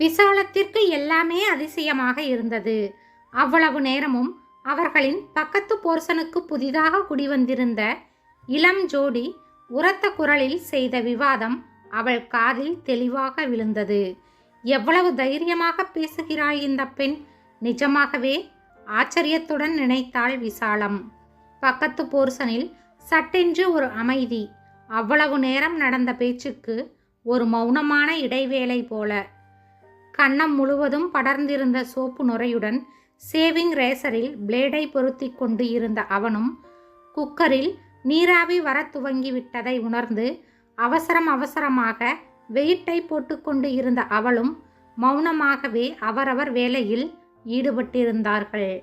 விசாலத்திற்கு எல்லாமே அதிசயமாக இருந்தது. அவ்வளவு நேரமும் அவர்களின் பக்கத்து போர்சனுக்கு புதிதாக குடிவந்திருந்த இளம் ஜோடி உரத்த குரலில் செய்த விவாதம் அவள் காதில் தெளிவாக விழுந்தது. எவ்வளவு தைரியமாக பேசுகிறாள் இந்த பெண்? நிஜமாகவே ஆச்சரியத்துடன் நினைத்தாள் விசாலம். பக்கத்து போர்சனில் சட்டென்று ஒரு அமைதி. அவ்வளவு நேரம் நடந்த பேச்சுக்கு ஒரு மௌனமான இடைவேளை போல. கன்னம் முழுவதும் படர்ந்திருந்த சோப்பு நுரையுடன் சேவிங் ரேசரில் பிளேடை பொருத்தி கொண்டு இருந்த அவனும் குக்கரில் நீராவி வரத் துவங்கி விட்டதை உணர்ந்து அவசரம் அவசரமாக வெயிட்டை போட்டுக்கொண்டு இருந்த அவளும் மௌனமாகவே அவரவர் வேலையில் ஈடுபட்டிருந்தார்கள்.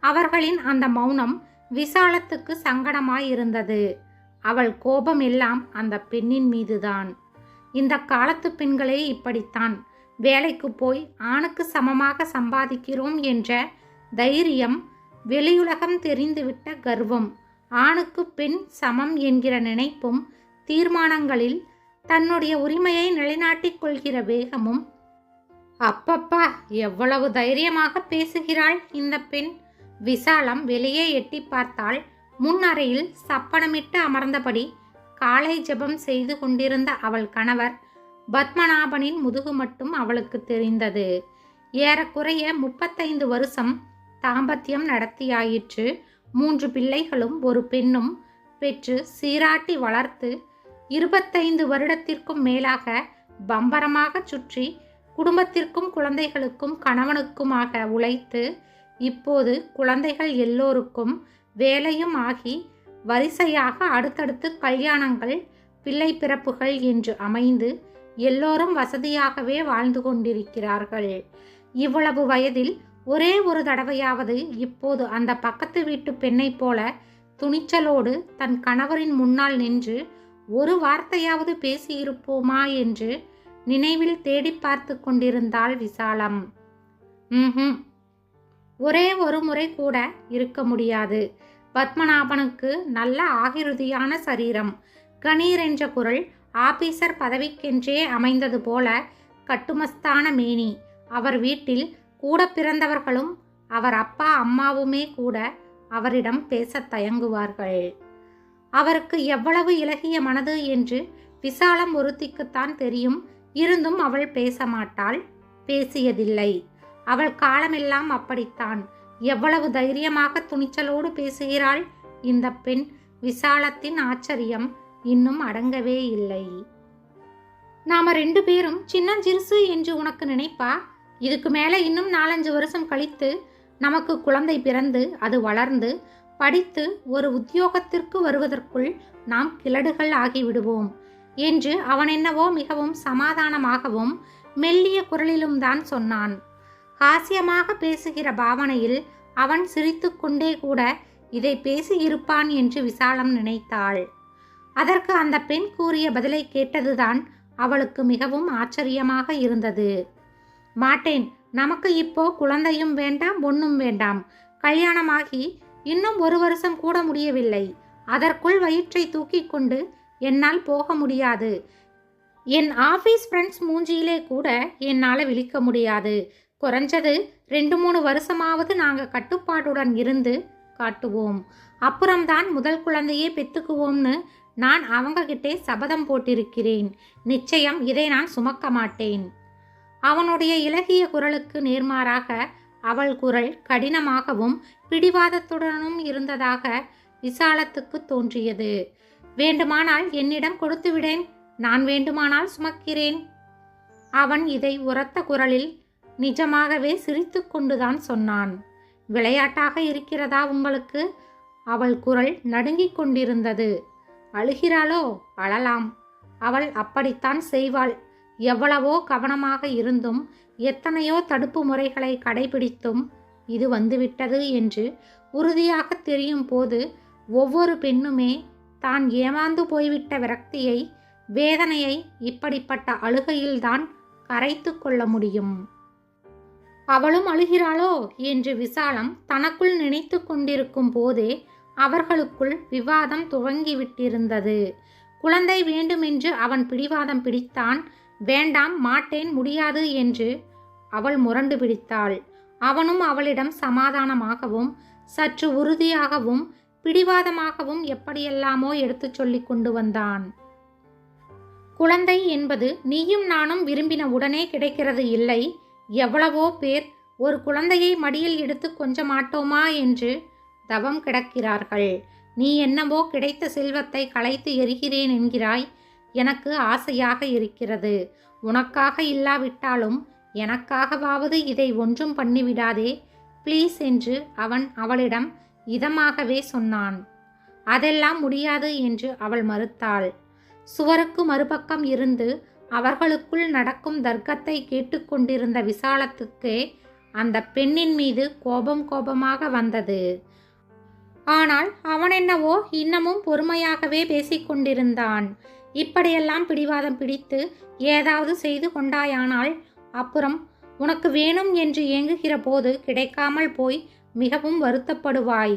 அவர்களின் அந்த மௌனம் விசாலத்துக்கு சங்கடமாயிருந்தது. அவள் கோபம் எல்லாம் அந்த பெண்ணின் மீதுதான். இந்த காலத்து பெண்களே இப்படித்தான். வேலைக்கு போய் ஆணுக்கு சமமாக சம்பாதிக்கிறோம் என்ற தைரியம் வெளியுலகம் தெரிந்துவிட்ட கர்வம். ஆணுக்கு பெண் சமம் என்கிற நினைப்பும் தீர்மானங்களில் தன்னுடைய உரிமையை நிலைநாட்டிக் கொள்கிற வேகமும் அப்பப்பா எவ்வளவு தைரியமாக பேசுகிறாள் இந்த பெண். விசாலம் வெளியே எட்டி பார்த்தால் முன் அறையில் சப்பனமிட்டு அமர்ந்தபடி காலை ஜெபம் செய்து கொண்டிருந்த அவள் கணவர் பத்மநாபனின் முதுகு மட்டும் அவளுக்கு தெரிந்தது. ஏறக்குறைய முப்பத்தைந்து வருஷம் தாம்பத்தியம் நடத்தியாயிற்று. மூன்று பிள்ளைகளும் ஒரு பெண்ணும் பெற்று சீராட்டி வளர்த்து இருபத்தைந்து வருடத்திற்கும் மேலாக பம்பரமாக சுற்றி குடும்பத்திற்கும் குழந்தைகளுக்கும் கணவனுக்குமாக உழைத்து இப்போது குழந்தைகள் எல்லோருக்கும் வேலையும் ஆகி வரிசையாக அடுத்தடுத்து கல்யாணங்கள் பிள்ளை பிறப்புகள் என்று அமைந்து எல்லோரும் வசதியாகவே வாழ்ந்து கொண்டிருக்கிறார்கள். இவ்வளவு வயதில் ஒரே ஒரு தடவையாவது இப்போது அந்த பக்கத்து வீட்டு பெண்ணைப் போல துணிச்சலோடு தன் கணவரின் முன்னால் நின்று ஒரு வார்த்தையாவது பேசியிருப்போமா? என்று நினைவில் தேடி பார்த்து கொண்டிருந்தாள் விசாலம். ம் ஒரே ஒரு முறை கூட இருக்க முடியாது. பத்மநாபனுக்கு நல்ல ஆகிருதியான சரீரம். கணீர் என்ற குரல் ஆபீசர் பதவிக்கென்றே அமைந்தது போல கட்டுமஸ்தான மேனி. அவர் வீட்டில் கூட பிறந்தவர்களும் அவர் அப்பா அம்மாவுமே கூட அவரிடம் பேசத் தயங்குவார்கள். அவருக்கு எவ்வளவு இலகிய மனது என்று விசாலம் ஒருத்திக்குத்தான் தெரியும். இருந்தும் அவள் பேச மாட்டாள் பேசியதில்லை. அவள் காலமெல்லாம் அப்படித்தான். எவ்வளவு தைரியமாக துணிச்சலோடு பேசுகிறாள். இந்த பெண் விசாலத்தின் ஆச்சரியம் இன்னும் அடங்கவே இல்லை. நாம ரெண்டு பேரும் சின்னஞ்சிறுசு என்று உனக்கு நினைப்பா? இதுக்கு மேலே இன்னும் நாலஞ்சு வருஷம் கழித்து நமக்கு குழந்தை பிறந்து அது வளர்ந்து படித்து ஒரு உத்தியோகத்திற்கு வருவதற்குள் நாம் கிழடுகள் ஆகிவிடுவோம் என்று அவன் என்னவோ மிகவும் சமாதானமாகவும் மெல்லிய குரலிலும் தான் சொன்னான். ஹாஸ்யமாக பேசுகிற பாவனையில் அவன் சிரித்துக்கொண்டே கூட இதை பேசியிருப்பான் என்று விசாலம் நினைத்தாள். அதற்கு அந்த பெண் கூறிய பதிலை கேட்டதுதான் அவளுக்கு மிகவும் ஆச்சரியமாக இருந்தது. மாட்டேன். நமக்கு இப்போ குழந்தையும் வேண்டாம் ஒன்றும் வேண்டாம். கல்யாணமாகி இன்னும் ஒரு வருஷம் கூட முடியவில்லை. அதற்குள் வயிற்றை தூக்கி கொண்டு என்னால் போக முடியாது. என் ஆஃபீஸ் ஃப்ரெண்ட்ஸ் மூஞ்சியிலே கூட என்னால் விழிக்க முடியாது. குறைஞ்சது ரெண்டு மூணு வருஷமாவது நாங்கள் கட்டுப்பாட்டுடன் இருந்து காட்டுவோம். அப்புறம்தான் முதல் குழந்தையே பெத்துக்குவோம்னு நான் அவங்ககிட்டே சபதம் போட்டிருக்கிறேன். நிச்சயம் இதை நான் சுமக்க மாட்டேன். அவனுடைய இலகிய குரலுக்கு நேர்மாறாக அவள் குரல் கடினமாகவும் பிடிவாதத்துடனும் இருந்ததாக விசாலத்துக்கு தோன்றியது. வேண்டுமானால் என்னிடம் கொடுத்துவிடேன் நான் வேண்டுமானால் சுமக்கிறேன். அவன் இதை உரத்த குரலில் நிஜமாகவே சிரித்து கொண்டுதான் சொன்னான். விளையாட்டாக இருக்கிறதா உங்களுக்கு? அவள் குரல் நடுங்கிக் கொண்டிருந்தது. அழுகிறாளோ? அழலாம். அவள் அப்படித்தான் செய்வாள். எவ்வளவோ கவனமாக இருந்தும் எத்தனையோ தடுப்பு முறைகளை கடைபிடித்தும் இது வந்துவிட்டது என்று உறுதியாக தெரியும் போது ஒவ்வொரு பெண்ணுமே தான் ஏமாந்து போய்விட்ட விரக்தியை வேதனையை இப்படிப்பட்ட அழுகையில்தான் கரைத்து கொள்ள முடியும். அவளும் அழுகிறாளோ? என்று விசாலம் தனக்குள் நினைத்து கொண்டிருக்கும் போதே அவர்களுக்குள் விவாதம் துவங்கிவிட்டிருந்தது. குழந்தை வேண்டுமென்று அவன் பிடிவாதம் பிடித்தான். வேண்டாம் மாட்டேன் முடியாது என்று அவள் முரண்டு பிடித்தாள். அவனும் அவளிடம் சமாதானமாகவும் சற்று உறுதியாகவும் பிடிவாதமாகவும் எப்படியெல்லாமோ எடுத்துச் சொல்லி கொண்டு வந்தான். குழந்தை என்பது நீயும் நானும் விரும்பின உடனே கிடைக்கிறது இல்லை. எவ்வளவோ பேர் ஒரு குழந்தையை மடியில் எடுத்து கொஞ்ச மாட்டோமா என்று தவம் கிடக்கிறார்கள். நீ என்னவோ கிடைத்த செல்வத்தை களைத்து எரிகிறேன் என்கிறாய். எனக்கு ஆசையாக இருக்கிறது. உனக்காக இல்லாவிட்டாலும் எனக்காகவாவது இதை ஒன்றும் பண்ணிவிடாதே. ப்ளீஸ் என்று அவன் அவளிடம் இதமாகவே சொன்னான். அதெல்லாம் முடியாது என்று அவள் மறுத்தாள். சுவருக்கு மறுபக்கம் இருந்து அவர்களுக்குள் நடக்கும் தர்க்கத்தை கேட்டுக்கொண்டிருந்த விசாலத்துக்கே அந்த பெண்ணின் மீது கோபம் கோபமாக வந்தது. ஆனால் அவனென்னவோ இன்னமும் பொறுமையாகவே பேசிக்கொண்டிருந்தான் இப்படியெல்லாம் பிடிவாதம் பிடித்து ஏதாவது செய்து கொண்டாயானால் அப்புறம் உனக்கு வேணும் என்று ஏங்குகிற போது கிடைக்காமல் போய் மிகவும் வருத்தப்படுவாய்.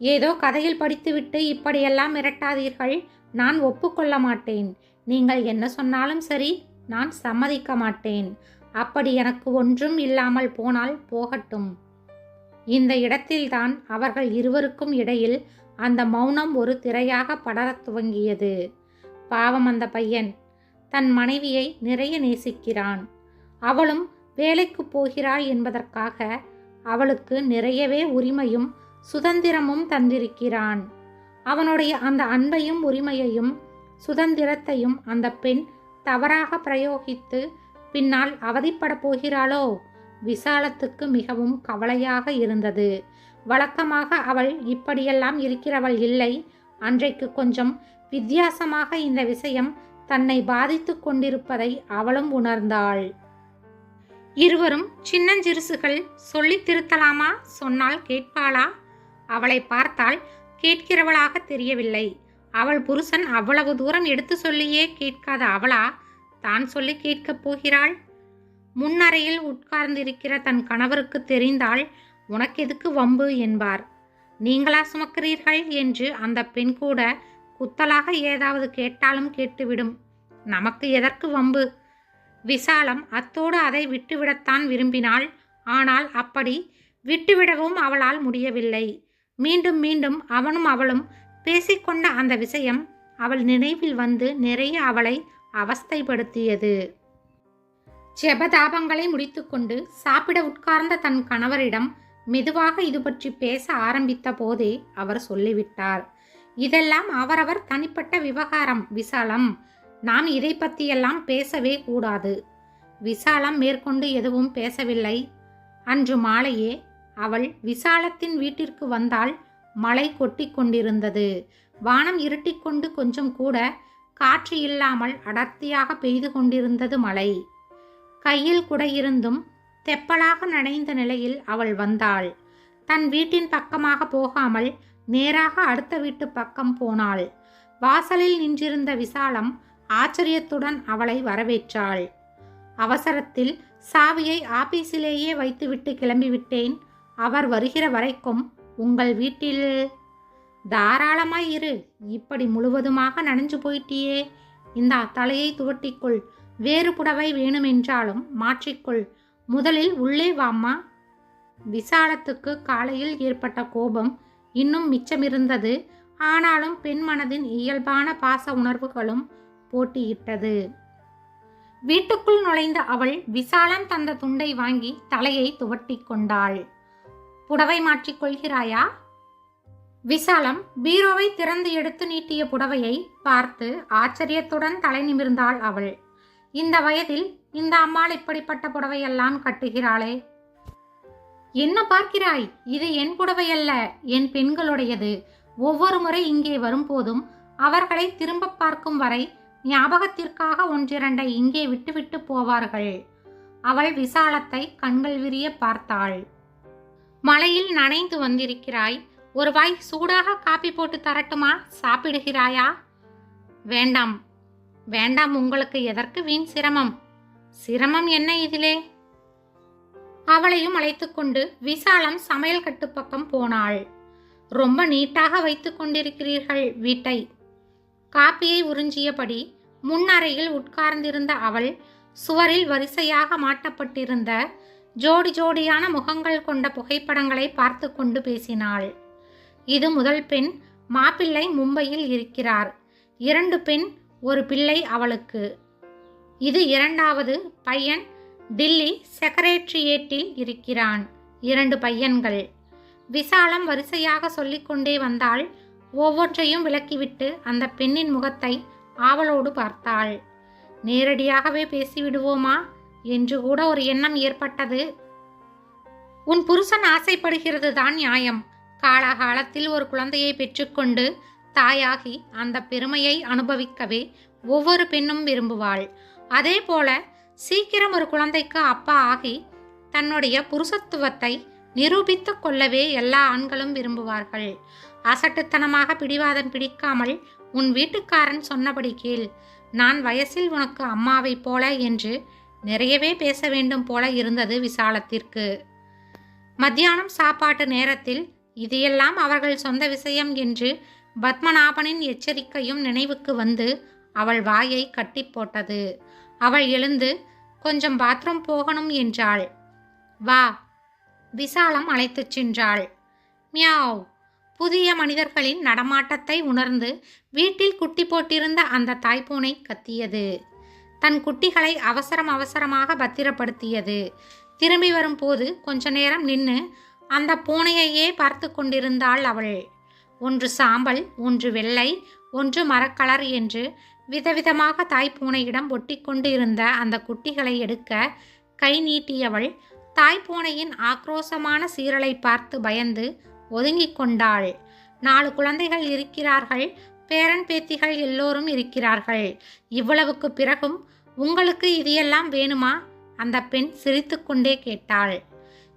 ஏதோ கதையில் படித்துவிட்டு இப்படியெல்லாம் மிரட்டாதீர்கள். நான் ஒப்புக்கொள்ள மாட்டேன். நீங்கள் என்ன சொன்னாலும் சரி நான் சம்மதிக்க மாட்டேன். அப்படி எனக்கு ஒன்றும் இல்லாமல் போனால் போகட்டும். இந்த இடத்தில்தான் அவர்கள் இருவருக்கும் இடையில் அந்த மௌனம் ஒரு திரையாக படரத் துவங்கியது. பாவம் அந்த பையன். தன் மனைவியை நிறைய நேசிக்கிறான். அவளும் வேலைக்கு போகிறாள் என்பதற்காக அவளுக்கு நிறையவே உரிமையும் சுதந்திரமும் தந்திருக்கிறான். அவனுடைய அந்த அன்பையும் உரிமையையும் சுதந்திரத்தையும் அந்த பெண் தவறாக பிரயோகித்து பின்னால் அவதிப்படப் போகிறாளோ? விசாலத்துக்கு மிகவும் கவலையாக இருந்தது. வழக்கமாக அவள் இப்படியெல்லாம் இருக்கிறவள் இல்லை. அன்றைக்கு கொஞ்சம் வித்தியாசமாக இந்த விஷயம் தன்னை பாதித்து கொண்டிருப்பதை அவளும் உணர்ந்தாள். இருவரும் சின்னஞ்சிறுசுகள் சொல்லித் திருத்தலாமா? சொன்னால் கேட்பாளா? அவளை பார்த்தால் கேட்கிறவளாக தெரியவில்லை. அவள் புருஷன் அவ்வளவு தூரம் எடுத்து சொல்லியே கேட்காத அவளா? தான் சொல்லி கேட்கப் போகிறாள்? முன்னறையில் உட்கார்ந்திருக்கிற தன் கணவருக்கு தெரிந்தால் உனக்கு எதுக்கு வம்பு? என்பார். நீங்களா சுமக்கிறீர்கள்? என்று அந்த பெண் கூட குத்தலாக ஏதாவது கேட்டாலும் கேட்டுவிடும். நமக்கு எதற்கு வம்பு? விசாலம் அத்தோடு அதை விட்டுவிடத்தான் விரும்பினாள். ஆனால் அப்படி விட்டுவிடவும் அவளால் முடியவில்லை. மீண்டும் மீண்டும் அவனும் அவளும் பேசிக்கொண்ட அந்த விஷயம் அவள் நினைவில் வந்து நிறைய அவளை அவஸ்தைப்படுத்தியது. ஜெபதாபங்களை முடித்துக்கொண்டு சாப்பிட உட்கார்ந்த தன் கணவரிடம் மெதுவாக இது பற்றி பேச ஆரம்பித்த போதே அவர் சொல்லிவிட்டார். இதெல்லாம் அவரவர் தனிப்பட்ட விவகாரம் விசாலம். நாம் இதை பற்றியெல்லாம் பேசவே கூடாது. விசாலம் மேற்கொண்டு எதுவும் பேசவில்லை. அன்று மாலையே அவள் விசாலத்தின் வீட்டிற்கு வந்தால் மழை கொட்டி கொண்டிருந்தது. வானம் இருட்டிக்கொண்டு கொஞ்சம் கூட காற்று இல்லாமல் அடர்த்தியாக பெய்து கொண்டிருந்தது மழை. கையில் குடையிருந்தும் தெப்பலாக நனைந்த நிலையில் அவள் வந்தாள். தன் வீட்டின் பக்கமாக போகாமல் நேராக அடுத்த வீட்டு பக்கம் போனாள். வாசலில் நின்றிருந்த விசாலம் ஆச்சரியத்துடன் அவளை வரவேற்றாள். அவசரத்தில் சாவியை ஆபீஸிலேயே வைத்துவிட்டு கிளம்பிவிட்டேன். அவர் வருகிற வரைக்கும் உங்கள் வீட்டில் தாராளமாய் இரு. இப்படி முழுவதுமாக நனைஞ்சு போயிட்டியே. இந்த தலையை துவட்டிக்கொள். வேறு புடவை வேணுமென்றாலும் மாற்றிக்கொள். முதலில் உள்ளே வாம்மா. விசாலத்துக்கு காலையில் ஏற்பட்ட கோபம் இன்னும் மிச்சமிருந்தது. ஆனாலும் பெண் மனதின் இயல்பான பாச உணர்வுகளும் போட்டியிட்டது. வீட்டுக்குள் நுழைந்த அவள் விசாலம் தந்த துண்டை வாங்கி தலையை துவட்டிக் கொண்டாள். புடவை மாற்றிக் கொள்கிறாயா? விசாலம் பீரோவை திறந்து எடுத்து நீட்டிய புடவையை பார்த்து ஆச்சரியத்துடன் தலை நிமிர்ந்தாள் அவள். இந்த வயதில் இந்த அம்மாள் இப்படிப்பட்ட புடவையெல்லாம் கட்டுகிறாளே? என்ன பார்க்கிறாய்? இது என் புடவையல்ல என் பெண்களுடையது. ஒவ்வொரு முறை இங்கே வரும்போதும் அவர்களை திரும்ப பார்க்கும் வரை ஞாபகத்திற்காக ஒன்றிரண்டை இங்கே விட்டுவிட்டு போவார்கள். அவள் விசாலத்தை கண்கள் விரிய பார்த்தாள். மழையில் நனைந்து வந்திருக்கிறாய். ஒரு வாய் சூடாக காப்பி போட்டு தரட்டுமா? சாப்பிடுகிறாயா? வேண்டாம் வேண்டாம் உங்களுக்கு எதற்கு வீண் சிரமம்? சிரமம் என்ன இதிலே? அவளையும் அழைத்துக்கொண்டு விசாலம் சமையல் கட்டு பக்கம் போனாள். ரொம்ப நீட்டாக வைத்து கொண்டிருக்கிறீர்கள் வீட்டை. காப்பியை உறிஞ்சியபடி முன்னறையில் உட்கார்ந்திருந்த அவள் சுவரில் வரிசையாக மாட்டப்பட்டிருந்த ஜோடி ஜோடியான முகங்கள் கொண்ட புகைப்படங்களை பார்த்து கொண்டு பேசினாள். இது முதல் பெண் மாப்பிள்ளை மும்பையில் இருக்கிறார். இரண்டு பெண் ஒரு பிள்ளை அவளுக்கு. இது இரண்டாவது பையன் டில்லி செக்ரட்டரியேட்டில் இருக்கிறான். இரண்டு பையன்கள். விசாலம் வரிசையாக சொல்லிக்கொண்டே வந்தால் ஒவ்வொன்றையும் விலக்கிவிட்டு அந்த பெண்ணின் முகத்தை ஆவலோடு பார்த்தாள். நேரடியாகவே பேசிவிடுவோமா? என்று கூட ஒரு எண்ணம் ஏற்பட்டது. உன் புருஷன் ஆசைப்படுகிறது தான் நியாயம். காலாகாலத்தில் ஒரு குழந்தையை பெற்றுக்கொண்டு தாயாகி அந்த பெருமையை அனுபவிக்கவே ஒவ்வொரு பெண்ணும் விரும்புவாள். அதே போல சீக்கிரம் ஒரு குழந்தைக்கு அப்பா ஆகி தன்னுடைய புருஷத்துவத்தை நிரூபித்து கொள்ளவே எல்லா ஆண்களும் விரும்புவார்கள். அசட்டுத்தனமாக பிடிவாதம் பிடிக்காமல் உன் வீட்டுக்காரன் சொன்னபடி கேள். நான் வயசில் உனக்கு அம்மாவைப் போல என்று நிறையவே பேச வேண்டும் போல இருந்தது விசாலத்திற்கு. மத்தியானம் சாப்பாட்டு நேரத்தில் இது எல்லாம் அவர்கள் சொந்த விஷயம் என்று பத்மநாபனின் எச்சரிக்கையும் நினைவுக்கு வந்து அவள் வாயை கட்டி போட்டது. அவள் எழுந்து கொஞ்சம் பாத்ரூம் போகணும் என்றாள். வா விசாலம் அழைத்துச் சென்றாள். மியாவ் புதிய மனிதர்களின் நடமாட்டத்தை உணர்ந்து வீட்டில் குட்டி போட்டிருந்த அந்த தாய்ப்பூனை கத்தியது. தன் குட்டிகளை அவசரம் அவசரமாக பத்திரப்படுத்தியது. திரும்பி வரும்போது கொஞ்ச நேரம் நின்று அந்த பூனையையே பார்த்து கொண்டிருந்தாள் அவள். ஒன்று சாம்பல் ஒன்று வெள்ளை ஒன்று மரக்கலர் என்று விதவிதமாக தாய்ப்பூனையிடம் ஒட்டிக்கொண்டு இருந்த அந்த குட்டிகளை எடுக்க கை நீட்டியவள் தாய்ப்பூனையின் ஆக்ரோசமான சீரலை பார்த்து பயந்து ஒதுங்கிக் கொண்டாள். நாலு குழந்தைகள் இருக்கிறார்கள் பேரன் பேத்திகள் எல்லோரும் இருக்கிறார்கள். இவ்வளவுக்கு பிறகும் உங்களுக்கு இது எல்லாம் வேணுமா? அந்த பெண் சிரித்துக்கொண்டே கேட்டாள்.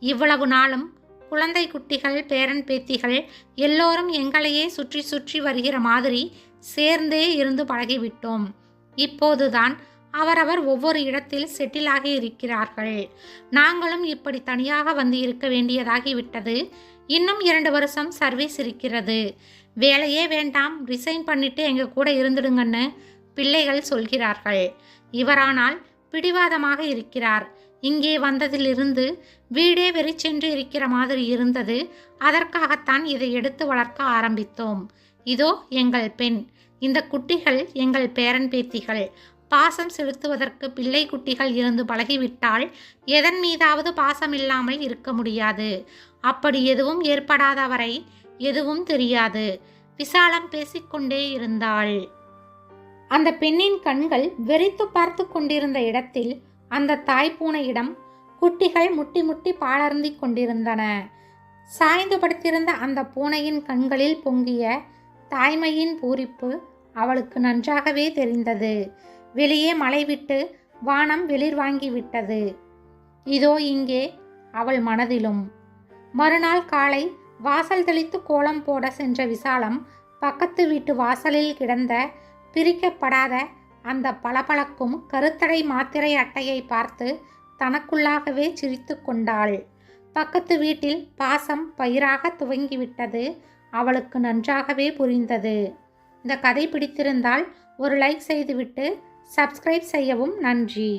இவ்வளவு நாளும் குழந்தை குட்டிகள் பேரன் பேத்திகள் எல்லோரும் எங்களையே சுற்றி சுற்றி வருகிற மாதிரி சேர்ந்தே இருந்து பழகிவிட்டோம். இப்போதுதான் அவரவர் ஒவ்வொரு இடத்தில் செட்டிலாக இருக்கிறார்கள். நாங்களும் இப்படி தனியாக வந்து இருக்க வேண்டியதாகிவிட்டது. இன்னும் இரண்டு வருஷம் சர்வீஸ் இருக்கிறது. வேலையே வேண்டாம் ரிசைன் பண்ணிட்டு எங்கள் கூட இருந்துடுங்கன்னு பிள்ளைகள் சொல்கிறார்கள். இவரானால் பிடிவாதமாக இருக்கிறார். இங்கே வந்ததிலிருந்து வீடே வெறிச்சென்று இருக்கிற மாதிரி இருந்தது. அதற்காகத்தான் இதை எடுத்து வளர்க்க ஆரம்பித்தோம். இதோ எங்கள் பெண். இந்த குட்டிகள் எங்கள் பேரன் பேத்திகள். பாசம் செலுத்துவதற்கு பிள்ளை குட்டிகள் இருந்து பழகிவிட்டால் எதன் மீதாவது பாசம் இல்லாமல் இருக்க முடியாது. அப்படி எதுவும் ஏற்படாதவரை எதுவும் தெரியாது. விசாலம் பேசிக்கொண்டே இருந்தாள். அந்த பெண்ணின் கண்கள் வெறித்து பார்த்து கொண்டிருந்த இடத்தில் அந்த தாய்ப்பூனையிடம் குட்டிகள் முட்டி முட்டி பாலர்ந்திக் கொண்டிருந்தன. சாய்ந்து படுத்திருந்த அந்த பூனையின் கண்களில் பொங்கிய தாய்மையின் பூரிப்பு அவளுக்கு நன்றாகவே தெரிந்தது. வெளியே மழை விட்டு வானம் வெளிர் வாங்கிவிட்டது இதோ இங்கே அவள் மனதிலும். மறுநாள் காலை வாசல் தெளித்து கோலம் போட சென்ற விசாலம் பக்கத்து வீட்டு வாசலில் கிடந்த பிரிக்கப்படாத அந்த பளபளக்கும் கருத்தடை மாத்திரை அட்டையை பார்த்து தனக்குள்ளாகவே சிரித்து கொண்டாள். பக்கத்து வீட்டில் பாசம் பயிராக துவங்கிவிட்டது. அவளுக்கு நன்றாகவே புரிந்தது. இந்த கதை பிடித்திருந்தால் ஒரு லைக் செய்துவிட்டு சப்ஸ்கிரைப் செய்யவும் நன்றி.